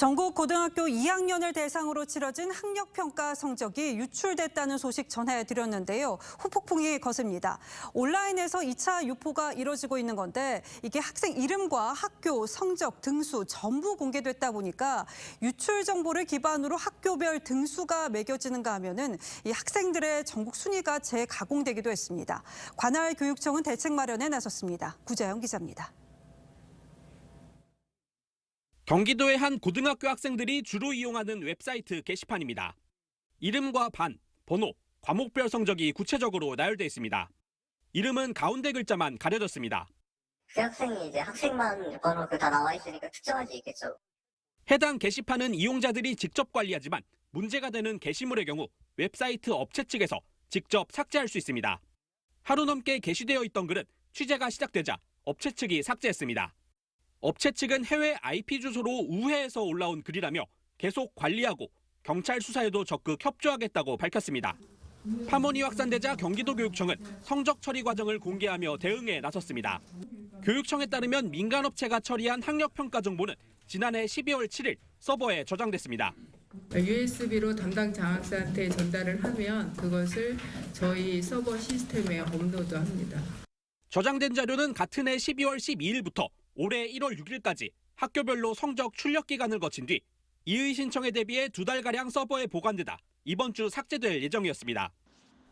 전국 고등학교 2학년을 대상으로 치러진 학력평가 성적이 유출됐다는 소식 전해드렸는데요. 후폭풍이 거셉니다. 온라인에서 2차 유포가 이뤄지고 있는 건데 이게 학생 이름과 학교, 성적, 등수 전부 공개됐다 보니까 유출 정보를 기반으로 학교별 등수가 매겨지는가 하면은 이 학생들의 전국 순위가 재가공되기도 했습니다. 관할 교육청은 대책 마련에 나섰습니다. 구자영 기자입니다. 경기도의 한 고등학교 학생들이 주로 이용하는 웹사이트 게시판입니다. 이름과 반, 번호, 과목별 성적이 구체적으로 나열돼 있습니다. 이름은 가운데 글자만 가려졌습니다. 그 학생이 이제 학생만 번호 그다 나와 있으니까 특정할 수 있겠죠. 해당 게시판은 이용자들이 직접 관리하지만 문제가 되는 게시물의 경우 웹사이트 업체 측에서 직접 삭제할 수 있습니다. 하루 넘게 게시되어 있던 글은 취재가 시작되자 업체 측이 삭제했습니다. 업체 측은 해외 IP 주소로 우회해서 올라온 글이라며 계속 관리하고 경찰 수사에도 적극 협조하겠다고 밝혔습니다. 파문이 확산되자 경기도교육청은 성적 처리 과정을 공개하며 대응에 나섰습니다. 교육청에 따르면 민간업체가 처리한 학력평가 정보는 지난해 12월 7일 서버에 저장됐습니다. USB로 담당 장학사한테 전달을 하면 그것을 저희 서버 시스템에 업로드합니다. 저장된 자료는 같은 해 12월 12일부터 올해 1월 6일까지 학교별로 성적 출력 기간을 거친 뒤 이의 신청에 대비해 두 달가량 서버에 보관되다 이번 주 삭제될 예정이었습니다.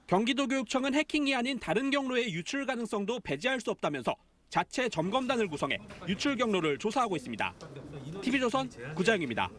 경기도교육청은 해킹이 아닌 다른 경로의 유출 가능성도 배제할 수 없다면서 자체 점검단을 구성해 유출 경로를 조사하고 있습니다. TV조선 구자영입니다.